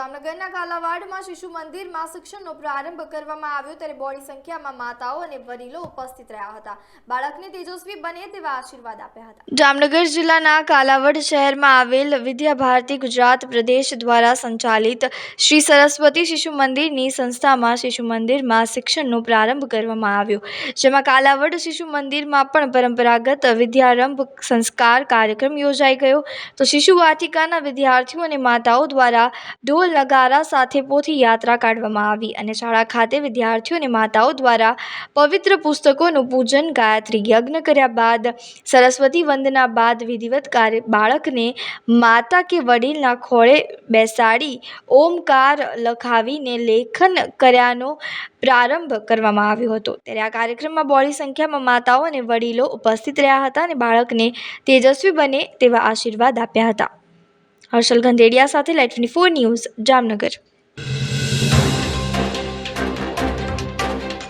જામનગરના કાલાવાડમાં શિશુ મંદિરમાં શિક્ષણનો પ્રારંભ કરવામાં આવ્યો ત્યારે બોડી સંખ્યામાં માતાઓ અને વડીલો ઉપસ્થિત રહ્યા હતા. બાળકને તેજસ્વી બને તેવા આશીર્વાદ આપ્યા હતા. જામનગર જિલ્લાના કાલાવડ શહેરમાં આવેલ વિદ્યા ભારતી ગુજરાત પ્રદેશ દ્વારા સંચાલિત શ્રી સરસ્વતી શિશુ મંદિરની સંસ્થામાં શિશુ મંદિરમાં શિક્ષણનો પ્રારંભ કરવામાં આવ્યો, જેમાં કાલાવડ શિશુ મંદિરમાં પણ પરંપરાગત વિદ્યારંભ સંસ્કાર કાર્યક્રમ યોજાઈ ગયો. તો શિશુ વાટિકાના વિદ્યાર્થીઓ અને માતાઓ દ્વારા ઢોલ નગારા સાથે પોથી યાત્રા કાઢવામાં આવી અને શાળા ખાતે વિદ્યાર્થીઓ અને માતાઓ દ્વારા પવિત્ર પુસ્તકોનું પૂજન, ગાયત્રી, યજ્ઞ કર્યા બાદ, સરસ્વતી વંદના બાદ વિધિવત કાર્ય બાળકને માતા કે વડીલના ખોળે બેસાડી ઓમકાર લખાવીને લેખન કર્યાનો પ્રારંભ કરવામાં આવ્યો હતો. ત્યારે આ કાર્યક્રમમાં બોડી સંખ્યામાં માતાઓ અને વડીલો ઉપસ્થિત રહ્યા હતા અને બાળકને તેજસ્વી બને તેવા આશીર્વાદ આપ્યા હતા. હર્ષલ ગંધેડિયા સાથે light twenty four news Jamnagar